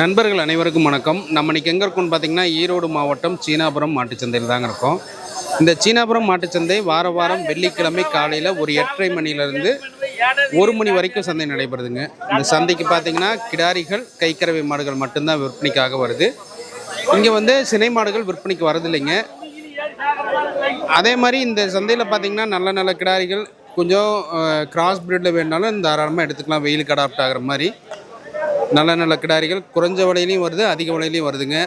நண்பர்கள் அனைவருக்கும் வணக்கம். நம்ம இன்னைக்கு எங்கே இருக்கோம்னு பார்த்தீங்கன்னா ஈரோடு மாவட்டம் சீனாபுரம் மாட்டுச்சந்தையில் தாங்க இருக்கோம். இந்த சீனாபுரம் மாட்டுச்சந்தை வார வாரம் வெள்ளிக்கிழமை காலையில் ஒரு எட்டரை மணிலேருந்து ஒரு மணி வரைக்கும் சந்தை நடைபெறுதுங்க. இந்த சந்தைக்கு பார்த்தீங்கன்னா கிடாரிகள் கைக்கரவை மாடுகள் மட்டும்தான் விற்பனைக்காக வருது. இங்கே வந்து சினை மாடுகள் விற்பனைக்கு வரதில்லைங்க. அதே மாதிரி இந்த சந்தையில் பார்த்தீங்கன்னா நல்ல நல்ல கிடாரிகள் கொஞ்சம் கிராஸ் பிரீடில் வேணாலும் தாராளமாக எடுத்துக்கலாம். வெயிலுக்கு அடாப்ட் ஆகிற மாதிரி. நல்ல நல்ல கிடாரிகள் குறைஞ்ச விலையிலையும் வருது அதிக விலையிலையும் வருதுங்க.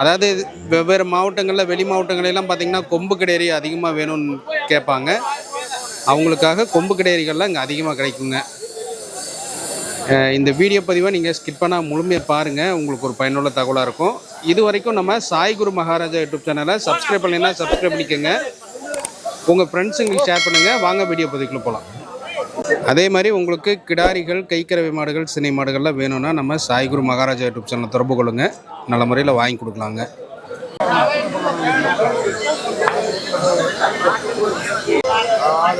அதாவது இது வெவ்வேறு மாவட்டங்களில் வெளி மாவட்டங்களெல்லாம் பார்த்தீங்கன்னா கொம்பு கிடேரி அதிகமாக வேணும்னு கேட்பாங்க அவங்களுக்காக கொம்பு கிடேரிகள்லாம் இங்கே அதிகமாக கிடைக்குங்க. இந்த வீடியோ பதிவை நீங்கள் ஸ்கிப் பண்ணால் முழுமையாக பாருங்கள் உங்களுக்கு ஒரு பயனுள்ள தகவலாக இருக்கும். இது வரைக்கும் நம்ம சாய் குரு மகாராஜா யூடியூப் சேனலை சப்ஸ்கிரைப் பண்ணலைன்னா சப்ஸ்கிரைப் பண்ணிக்கோங்க. உங்கள் ஃப்ரெண்ட்ஸுங்களுக்கு ஷேர் பண்ணுங்கள் வாங்க வீடியோ பதிவுக்குள்ளே போகலாம் அதே மாதிரி உங்களுக்கு கிடாரிகள் கைக்கரவை மாடுகள் சினை மாடுகள்லாம் வேணும்னா நம்ம சாய்குரு மகாராஜா யூடியூப் சேனலை தொடர்பு கொள்ளுங்கள் நல்ல முறையில் வாங்கி கொடுக்கலாங்க.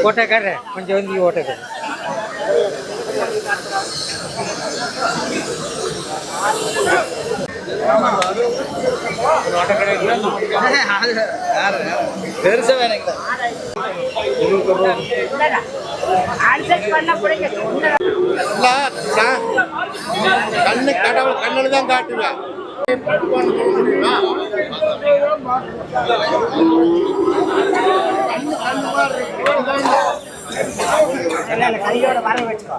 ஓட்டக்கார கொஞ்சம் பெருசா வேணுங்களா கண்ணு கடவுள் கண்ணில் தான் காட்டுவேன் கையோட வர வச்சுக்கோ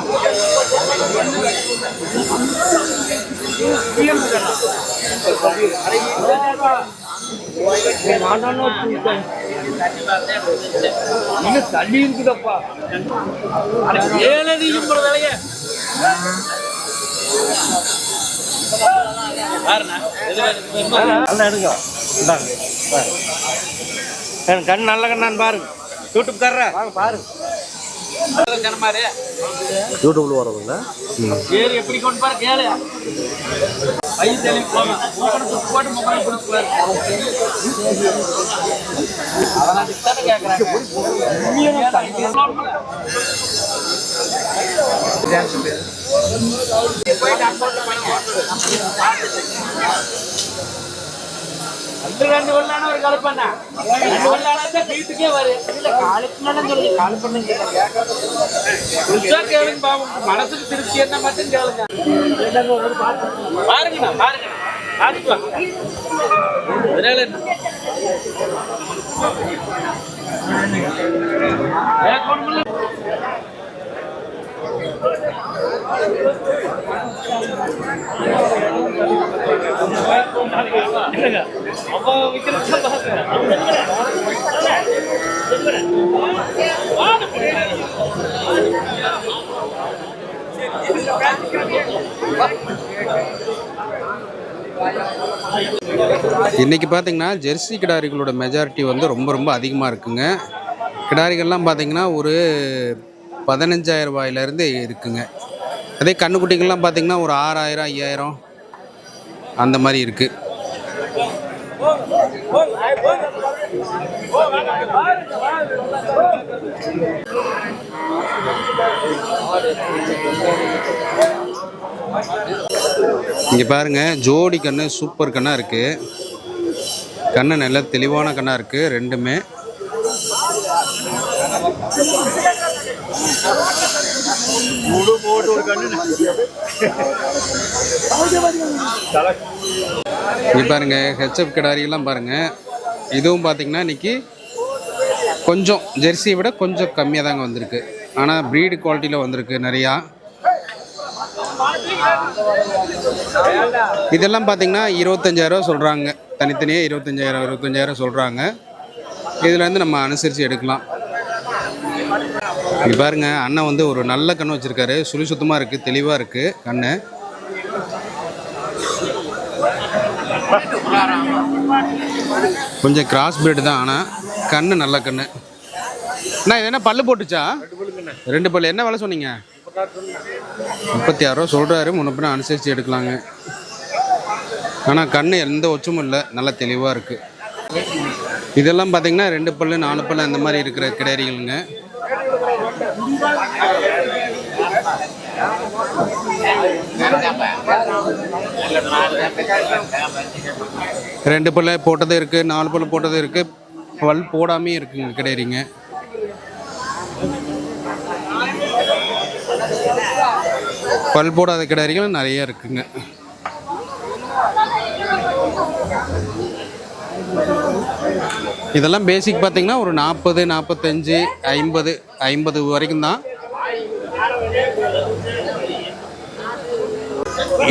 இன்னும் தள்ளி இருக்குதப்பா ஏழதையும் வேலைய நல்லா எடுங்க கண் நல்ல கண்ணான்னு பாருங்க. யூடியூப் வாங்க பாருங்க. யூடியூப்ல வரதுங்களா ஏறி எப்படி கொண்டு பாரு கேளு. ஐ தெளி போங்க மூக்கனை தூக்கி போட்டு மூக்கனை பிடிச்சு பாரு அவன் அதுக்கு கேட்கறாங்க ரெண்டு ரெண்டு வெள்ளான ஒரு கலப்பண்ணா ரெண்டு வெள்ளான வீட்டுக்கே வரு. இல்ல காலுக்கு சொல்லி கால் கேளுங்க பாவம் மனசுக்கு திருப்தி என்ன மட்டும் கேளுங்க. பாருங்கண்ணா பாருங்க பாத்துக்கோ அதனால என்ன? இன்றைக்கி பார்த்தீங்கன்னா ஜெர்சி கிடாரிகளோட மெஜாரிட்டி வந்து ரொம்ப ரொம்ப அதிகமாக இருக்குங்க. கிடாரிகள்லாம் பார்த்தீங்கன்னா ஒரு பதினஞ்சாயிரம் ரூபாயிலேருந்து இருக்குங்க. அதே கண்ணுக்குட்டிகள்லாம் பார்த்தீங்கன்னா ஒரு ஆறாயிரம் ஐயாயிரம் அந்த மாதிரி இருக்குது இங்கே பாருங்க ஜோடி கண்ணு சூப்பர் கண்ணாக இருக்குது கண்ணு நல்ல தெளிவான கண்ணாக இருக்குது ரெண்டுமே. இங்கே பாருங்க ஹெச்எப் கிடாரியெல்லாம் பாருங்க. இதுவும் பார்த்தீங்கன்னா இன்னைக்கு கொஞ்சம் ஜெர்சியை விட கொஞ்சம் கம்மியாக தாங்க வந்திருக்கு. ஆனால் ப்ரீடு குவாலிட்டியில் வந்திருக்கு நிறையா. இதெல்லாம் பார்த்தீங்கன்னா இருபத்தஞ்சாயிரரூவா சொல்கிறாங்க தனித்தனியாக இருபத்தஞ்சாயிரம் இருபத்தஞ்சாயிரம் சொல்கிறாங்க இதுலேருந்து நம்ம அனுசரித்து எடுக்கலாம். இங்கே பாருங்கள் அண்ணன் வந்து ஒரு நல்ல கண் வச்சுருக்காரு. சுழி சுத்தமாக இருக்குது தெளிவாக இருக்குது கண்ணு. கொஞ்சம் கிராஸ் பிரீடு தான் ஆனால் கண்ணு நல்ல கண்ணு. அண்ணா இது என்ன பல்லு போட்டுச்சா? ரெண்டு பல்லு. என்ன விலை சொன்னீங்க? முப்பத்தி ஆறு ரூபா சொல்கிறாரு முன்னப்பின அனுசரித்து எடுக்கலாங்க. ஆனால் கண்ணு எந்த ஒச்சமும் இல்லை. நல்லா தெளிவாக இருக்குது இதெல்லாம் பார்த்தீங்கன்னா ரெண்டு பல்லு நாலு பல்லு அந்த மாதிரி இருக்கிற கிடேரிகளுங்க ரெண்டு பிள்ளை போட்டதும் இருக்குது நாலு பிள்ளை போட்டதும் இருக்குது பல் போடாமே இருக்குங்க கிடையிறீங்க பல் போடாத கிடாரிகள் நிறைய இருக்குங்க. இதெல்லாம் பேசிக் பார்த்தீங்கன்னா ஒரு நாற்பது நாற்பத்தஞ்சு ஐம்பது ஐம்பது வரைக்கும் தான்.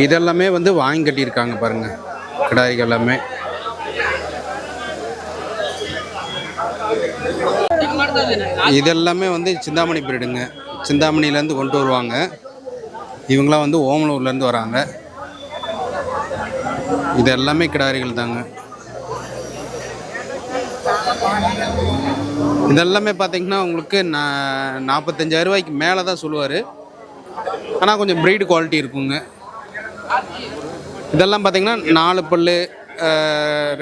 இதெல்லாமே வந்து வாங்கி கட்டியிருக்காங்க பாருங்க. கிடாரிகள் எல்லாமே. இதெல்லாமே வந்து சிந்தாமணி பீரியடுங்க. சிந்தாமணிலேருந்து கொண்டு வருவாங்க. இவங்களாம் வந்து ஓமலூர்லேருந்து வராங்க. இது எல்லாமே கிடாரிகள் தாங்க. இதெல்லாமே பார்த்தீங்கன்னா உங்களுக்கு நான் நாற்பத்தஞ்சாயிரம் ரூபாய்க்கு மேலே தான் சொல்லுவார். ஆனால் கொஞ்சம் ப்ரீடு குவாலிட்டி இருக்குங்க. இதெல்லாம் பார்த்தீங்கன்னா நாலு புல்லு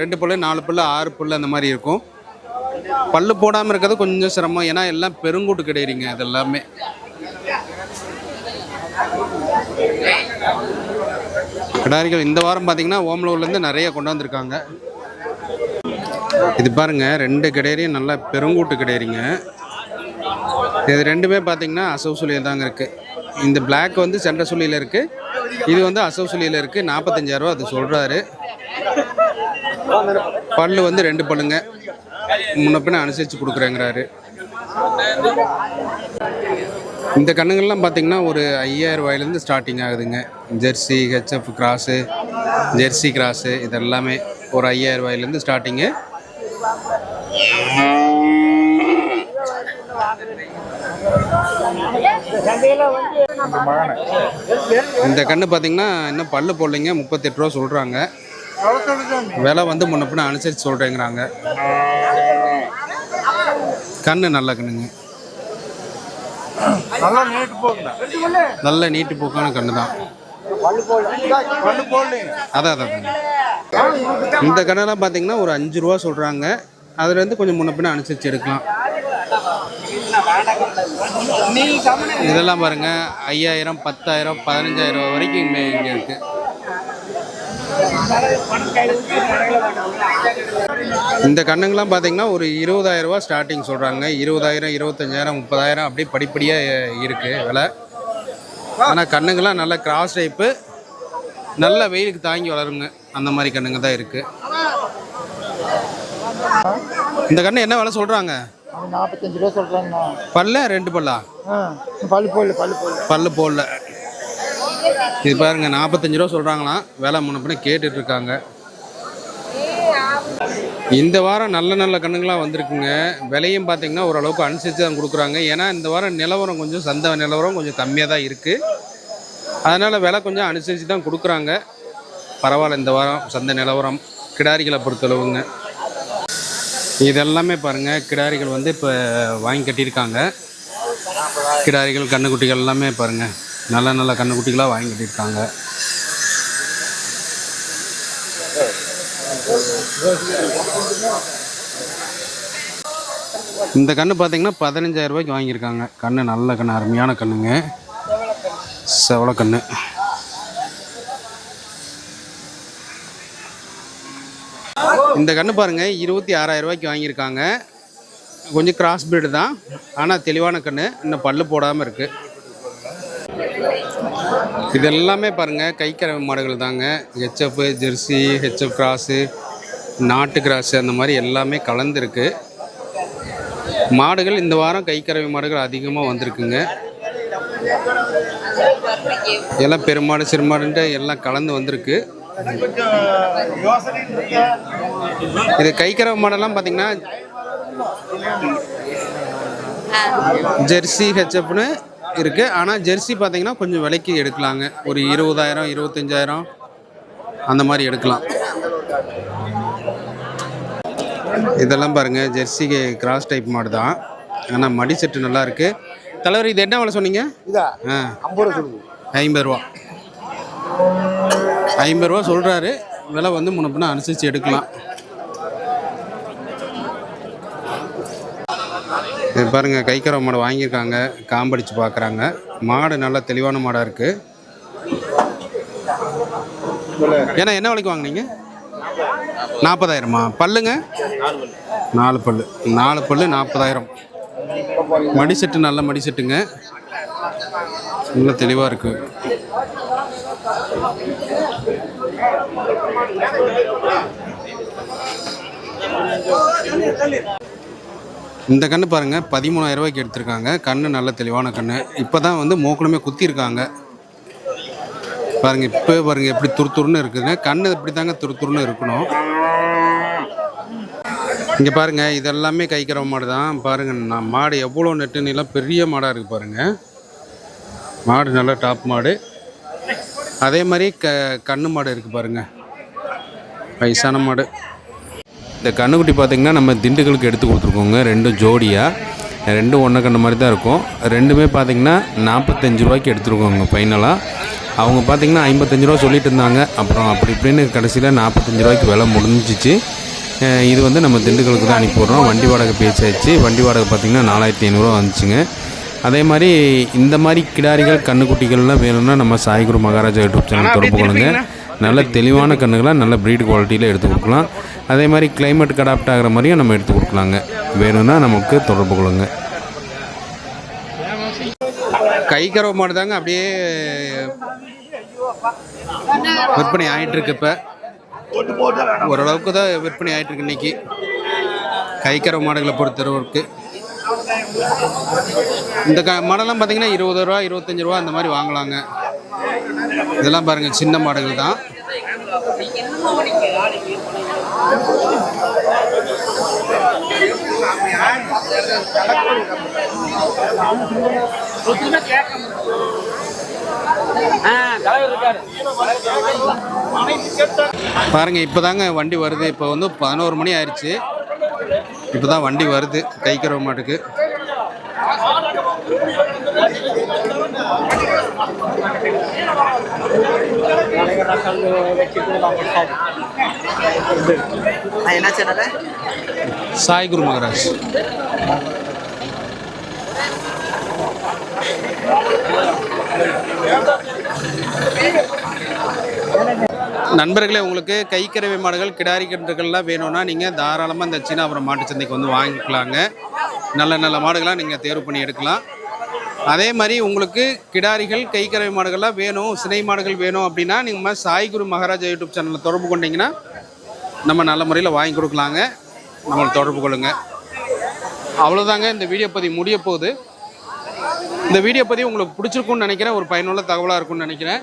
ரெண்டு புல்லு நாலு புல்லு ஆறு புல்லு அந்த மாதிரி இருக்கும். பல்லு போடாமல் இருக்கிறது கொஞ்சம் சிரமம். ஏன்னா எல்லாம் பெருங்கூட்டு கிடையிறீங்க இது எல்லாமே கிடாரிகள் இந்த வாரம் பார்த்தீங்கன்னா ஓமலூர்லேருந்து நிறைய கொண்டு வந்திருக்காங்க. இது பாருங்க ரெண்டு கிடையரையும் நல்லா பெருங்கூட்டு கிடையிறீங்க. இது ரெண்டுமே பார்த்தீங்கன்னா அசவு சுழியில் தாங்க இருக்குது இந்த பிளாக் வந்து சென்ற சுழியில் இருக்குது இது வந்து அசவு சுழியில் இருக்குது நாற்பத்தஞ்சாயிரரூவா அது சொல்கிறாரு பல்லு வந்து ரெண்டு பல்லுங்க. முன்னப்பின பின்ன அனுசரித்து கொடுக்குறேங்கிறாரு. இந்த கண்ணுங்கள்லாம் பார்த்தீங்கன்னா ஒரு ஐயாயிரம் ரூபாயிலேருந்து ஸ்டார்டிங் ஆகுதுங்க. Jersey HF cross Jersey cross இதெல்லாமே ஒரு ஐயாயிரம் ரூபாயிலேருந்து ஸ்டார்டிங்கு இந்த கண்ணு பார்த்தீங்கன்னா இன்னும் பல்லு போடலைங்க. முப்பத்தெட்டு ரூபா சொல்கிறாங்க விலை வந்து முன்ன பின்ன அனுசரித்து சொல்கிறேங்கிறாங்க கண்ணு நல்ல கண்ணுங்க. நல்லா நீட்டு போக்கான கண்ணு தான். அதான் அதான். இந்த கண்ணெல்லாம் பார்த்தீங்கன்னா ஒரு அஞ்சு ரூபா சொல்கிறாங்க அதுலேருந்து கொஞ்சம் முன்ன பின்ன அனுசரித்து எடுக்கலாம். இதெல்லாம் பாருங்க ஐயாயிரம் பத்தாயிரம் பதினஞ்சாயிரம் ரூபா வரைக்கும் இங்கே இங்கே இருக்கு. இந்த கண்ணுங்கெல்லாம் பார்த்தீங்கன்னா ஒரு இருபதாயிரம் ரூபா ஸ்டார்டிங் சொல்கிறாங்க இருபதாயிரம் இருபத்தஞ்சாயிரம் முப்பதாயிரம் அப்படியே படிப்படியாக இருக்குது விலை. ஆனால் கண்ணுங்கெல்லாம் நல்ல கிராஸ் டைப்பு நல்ல வெயிலுக்கு தாங்கி வளருங்க. அந்த மாதிரி கண்ணுங்க தான் இருக்குது இந்த கண்ணு என்ன விலை சொல்கிறாங்க நாற்பத்தஞ்சு ரூபா சொல்கிறாங்கண்ணா பல்ல? ரெண்டு பல்லா? ஆ பல்லு போடல பல்லு போடல. பல்லு போடல. இது பாருங்க நாற்பத்தஞ்சு ரூபா சொல்கிறாங்களாம் விலை முன்ன பின்ன கேட்டுட்டு இருக்காங்க இந்த வாரம் நல்ல நல்ல கண்ணுங்களாம் வந்திருக்குங்க. விலையும் பார்த்தீங்கன்னா ஓரளவுக்கு அனுசரித்து தான் கொடுக்குறாங்க. ஏன்னா இந்த வாரம் நிலவரம் கொஞ்சம் சந்தை நிலவரம் கொஞ்சம் கம்மியாக தான் இருக்குது அதனால் விலை கொஞ்சம் அனுசரித்து தான் கொடுக்குறாங்க. பரவாயில்ல இந்த வாரம் சந்தை நிலவரம். கிடாரிகளை பொறுத்தளவுங்க. இதெல்லாமே பாருங்கள் கிடாரிகள் வந்து இப்போ வாங்கி கட்டியிருக்காங்க. கிடாரிகள் கண்ணுக்குட்டிகள் எல்லாமே பாருங்கள் நல்ல நல்ல கண்ணுக்குட்டிகளாக வாங்கி கட்டியிருக்காங்க. இந்த கண்ணு பார்த்தீங்கன்னா பதினஞ்சாயிரம் ரூபாய்க்கு வாங்கியிருக்காங்க. கண்ணு நல்ல கண்ணு அருமையான கண்ணுங்க செவல கண்ணு இந்த கண்ணு பாருங்க இருபத்தி ஆறாயிரம் ரூபாய்க்கு வாங்கியிருக்காங்க. கொஞ்சம் கிராஸ் பிரீடு தான் ஆனால் தெளிவான கண்ணு இன்னும் பல்லு போடாமல் இருக்குது இது எல்லாமே பாருங்கள் கைக்கறவை மாடுகள் தாங்க. ஹெச்எஃப் ஜெர்சி ஹெச்எஃப் கிராஸு நாட்டு கிராஸு அந்த மாதிரி எல்லாமே கலந்துருக்கு. மாடுகள் இந்த வாரம் கைக்கறவை மாடுகள் அதிகமாக வந்திருக்குங்க. எல்லாம் பெருமாடு சிறுமாடுன்ட்டு எல்லாம் கலந்து வந்திருக்கு. இது கைக்கறவை மாடெல்லாம் பார்த்தீங்கன்னா ஜெர்சி ஹெச்எஃப்னு இருக்குது ஆனால் ஜெர்சி பார்த்தீங்கன்னா கொஞ்சம் விலைக்கு எடுக்கலாங்க. ஒரு இருபதாயிரம் இருபத்தஞ்சாயிரம் அந்த மாதிரி எடுக்கலாம். இதெல்லாம் பாருங்கள் ஜெர்சிக்கு கிராஸ் டைப் மாடு தான். ஆனால் மடி செட்டு நல்லா இருக்குது தலைவர் இது என்ன விலை சொன்னீங்க? ஐம்பது ரூபா. ஐம்பது ரூபா சொல்கிறாரு விலை வந்து முன்னப்பின்னா அனுசரித்து எடுக்கலாம். இது பாருங்கள் கைக்கரை மாடு வாங்கியிருக்காங்க. காம்படிச்சு பார்க்குறாங்க. மாடு நல்லா தெளிவான மாடாக இருக்குது ஏன்னா என்ன விலைக்கு வாங்குனீங்க? நாற்பதாயிரமா? பல்லுங்க? நாலு பல்லு. நாலு பல்லு நாற்பதாயிரம். மடி செட்டு நல்ல மடி செட்டுங்க நல்ல தெளிவாக இருக்குது இந்த கன்று பாருங்கள் பதிமூணாயிரம் ரூபாய்க்கு எடுத்திருக்காங்க. கன்று நல்ல தெளிவான கன்று இப்போ தான் வந்து மூக்கணுமே குத்திருக்காங்க. பாருங்க இப்போ பாருங்க எப்படி துருத்துருன்னு இருக்குதுங்க கண்ணு இப்படி தாங்க துருத்துருன்னு இருக்கணும். இங்கே பாருங்க இதெல்லாமே கைக்கிற மாடு தான் பாருங்கள் நான் மாடு எவ்வளோ நெட்டுன்னு பெரிய மாடாக இருக்குது பாருங்கள் மாடு நல்ல டாப் மாடு. அதே மாதிரி க கண்ணு மாடு இருக்குது பாருங்க. வயசான மாடு. இந்த கண்ணுக்குட்டி பார்த்திங்கன்னா நம்ம திண்டுக்கலுக்கு எடுத்து கொடுத்துருக்கோங்க. ரெண்டும் ஜோடியாக ரெண்டும் ஒன்றை கண்ணு மாதிரி தான் இருக்கும். ரெண்டுமே பார்த்திங்கன்னா நாற்பத்தஞ்சு ரூபாய்க்கு எடுத்துருக்கோங்க ஃபைனலாக அவங்க பார்த்திங்கன்னா ஐம்பத்தஞ்சு ரூபா சொல்லிட்டு இருந்தாங்க. அப்புறம் அப்படி இப்படின்னு கடைசியில் நாற்பத்தஞ்சு ரூபாய்க்கு விலை முடிஞ்சிச்சு. இது வந்து நம்ம திண்டுக்கலுக்கு தான் அனுப்பி விட்றோம். வண்டி வாடகை பேச்சாச்சு. வண்டி வாடகை பார்த்திங்கன்னா நாலாயிரத்தி ஐநூறுரூவா வந்துச்சுங்க. அதே மாதிரி இந்த மாதிரி கிடாரிகள் கண்ணுக்குட்டிகள்லாம் வேணும்னா நம்ம சாய்குரு மகாராஜா யூடியூப் சேனல் தொடர்பு கொள்ளுங்க. நல்ல தெளிவான கண்ணுகளாக நல்ல ப்ரீட் குவாலிட்டியில் எடுத்து கொடுக்கலாம். அதே மாதிரி கிளைமேட்டுக்கு அடாப்ட் ஆகிற மாதிரியும் நம்ம எடுத்து கொடுக்கலாங்க. வேணும்னா நமக்கு தொடர்பு கொள்ளுங்க. கை கறவை மாடு தாங்க அப்படியே விற்பனை ஆயிட்டு இருக்கு இப்போ. ஓரளவுக்கு தான் விற்பனை ஆயிட்டு இருக்கு இன்னைக்கு. கைக்கறவை மாடுகளை பொறுத்தளவுக்கு. இந்த க மாடெல்லாம் பார்த்தீங்கன்னா இருபது ரூபா இருபத்தஞ்சி ரூபா அந்த மாதிரி வாங்கலாங்க. இதெல்லாம் பாருங்கள் சின்ன மாடுகள் தான். பாருங்க இப்போதாங்க வண்டி வருது. இப்போ வந்து பதினோரு மணி ஆயிடுச்சு இப்போ தான் வண்டி வருது கைக்கிறவ மாட்டுக்கு. சாய் குரு மகராஜ். நண்பர்களே உங்களுக்கு கைக்கறவை மாடுகள் கிடாரி கன்றுகள்லாம் வேணும்னா நீங்கள் தாராளமாக இந்த சீனாபுரம் மாட்டுச் சந்தைக்கு வந்து வாங்கிக்கலாங்க. நல்ல நல்ல மாடுகளாக நீங்கள் தேர்வு பண்ணி எடுக்கலாம். அதே மாதிரி உங்களுக்கு கிடாரிகள் கைக்கறவை மாடுகள்லாம் வேணும் சினை மாடுகள் வேணும் அப்படின்னா நீங்கள் சாய்குரு மகாராஜா யூடியூப் சேனலில் தொடர்பு கொண்டீங்கன்னா நம்ம நல்ல முறையில் வாங்கி கொடுக்கலாங்க. நம்மளை தொடர்பு கொள்ளுங்க. அவ்வளோதாங்க இந்த வீடியோ பதிவு முடிய போகுது. இந்த வீடியோ பதிவு உங்களுக்கு பிடிச்சிருக்குன்னு நினைக்கிறேன். ஒரு பயனுள்ள தகவலாக இருக்கும்னு நினைக்கிறேன்.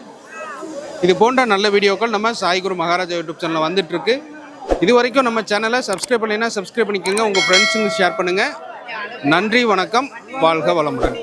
இது போன்ற நல்ல வீடியோக்கள் நம்ம சாய்குரு மகாராஜா யூடியூப் சேனலில் வந்துட்டுருக்கு. இது வரைக்கும் நம்ம சேனலை சப்ஸ்கிரைப் பண்ணலைன்னா சப்ஸ்கிரைப் பண்ணிக்கோங்க. உங்கள் ஃப்ரெண்ட்ஸுங்க ஷேர் பண்ணுங்கள் நன்றி வணக்கம். வாழ்க வளமுடன்.